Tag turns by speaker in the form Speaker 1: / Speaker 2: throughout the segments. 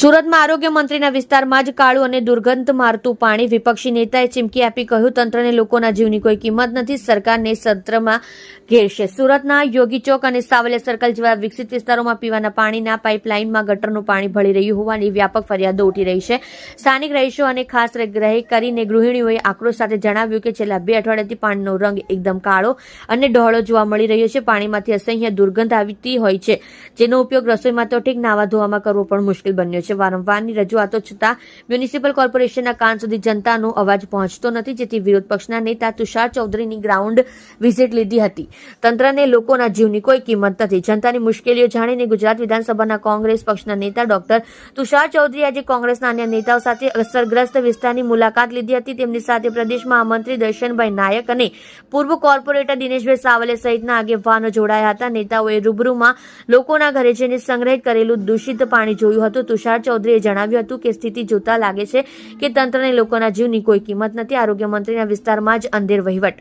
Speaker 1: સુરતમાં આરોગ્ય મંત્રીના વિસ્તારમાં જ કાળું અને દુર્ગંધ મારતું પાણી વિપક્ષી નેતાએ ચીમકી આપી કહ્યું, તંત્રને લોકોના જીવની કોઈ કિંમત નથી, સરકારને સત્રમાં ઘેરશે. સુરતના યોગી ચોક અને સાવલિયા સર્કલ જેવા વિકસિત વિસ્તારોમાં પીવાના પાણીના પાઇપલાઇનમાં ગટરનું પાણી ભળી રહ્યું હોવાની વ્યાપક ફરિયાદો ઉઠી રહી છે. સ્થાનિક રહીશો અને ખાસ ગ્રહી કરીને ગૃહિણીઓએ આક્રોશ સાથે જણાવ્યું કે છેલ્લા બે અઠવાડિયાથી પાણીનો રંગ એકદમ કાળો અને ડહોળો જોવા મળી રહ્યો છે. પાણીમાંથી અસહ્ય દુર્ગંધ આવતી હોય છે. જેનો ઉપયોગ રસોઈમાં તો ઠીક નાવા ધોવામાં કરવો પણ મુશ્કેલ બન્યો છે. વારંવારની રજૂઆતો છતાં મ્યુનિસિપલ કોર્પોરેશનના કાન સુધી જનતાનો અવાજ પહોંચતો નથી, જેથી વિરોધ પક્ષના નેતા તુષાર ચૌધરીની ગ્રાઉન્ડ વિઝિટ લીધી હતી. તંત્રને લોકોના જીવની કોઈ કિંમત નથી. જનતાની મુશ્કેલીઓ જાણીને ગુજરાત વિધાનસભાના કોંગ્રેસ પક્ષના નેતા ડોક્ટર તુષાર ચૌધરી આજે કોંગ્રેસના અન્ય નેતાઓ સાથે અસરગ્રસ્ત વિસ્તારની મુલાકાત લીધી હતી. તેમની સાથે પ્રદેશ મહામંત્રી દર્શનભાઈ નાયક અને પૂર્વ કોર્પોરેટર દિનેશભાઈ સાવલે સહિતના આગેવાનો જોડાયા હતા. નેતાઓએ રૂબરૂમાં લોકોના ઘરે જઈને સંગ્રહિત કરેલું દૂષિત પાણી જોયું હતું. તુષાર ચૌધરીએ જણાવ્યું હતું કે સ્થિતિ જોતા લાગે છે કે તંત્રને લોકોના જીવની કોઈ કિંમત નથી. આરોગ્ય મંત્રીના વિસ્તારમાં જ અંધેર વહીવટ.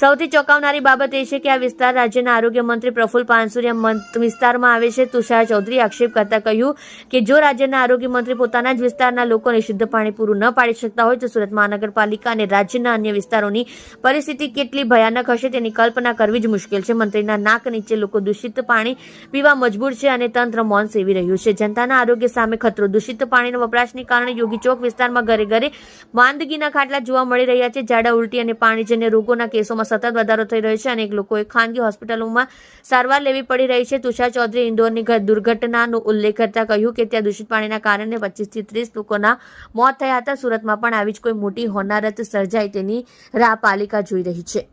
Speaker 1: સૌથી ચોંકાવનારી બાબત એ છે કે આ વિસ્તાર રાજ્યના આરોગ્ય મંત્રી પ્રફુલ પાનસુરિયા વિસ્તારમાં આવે છે. તુષાર ચૌધરી આક્ષેપ કરતા કહ્યું કે જો રાજ્યના આરોગ્ય મંત્રી પોતાના જ વિસ્તારના લોકોને શુદ્ધ પાણી પૂરું ન પાડી શકતા હોય તો સુરત મહાનગરપાલિકા અને રાજ્યના અન્ય વિસ્તારોની પરિસ્થિતિ કેટલી ભયાનક હશે તેની કલ્પના કરવી જ મુશ્કેલ છે. મંત્રીના નાક નીચે લોકો દૂષિત પાણી પીવા મજબૂર છે અને તંત્ર મૌન સેવી રહ્યું છે. જનતાના આરોગ્ય સામે ખતરો, દૂષિત પાણીના વપરાશને કારણે યોગી ચોક વિસ્તારમાં ઘરે ઘરે માંદગીના ખાટલા જોવા મળી રહ્યા છે. ઝાડા ઉલટી અને પાણીજન્ય રોગોના કેસોમાં સતત વધારો થઈ રહ્યો છે અનેક લોકોએ ખાનગી હોસ્પિટલોમાં સારવાર લેવી પડી રહી છે. તુષાર ચૌધરી ઇન્દોરની દુર્ઘટનાનો ઉલ્લેખ કરતા કહ્યું કે ત્યાં દૂષિત પાણીના કારણે પચીસથી ત્રીસ લોકોના મોત થયા હતા. સુરતમાં પણ આવી જ કોઈ મોટી હોનારત સર્જાય તેની રાહ પાલિકા જોઈ રહી છે.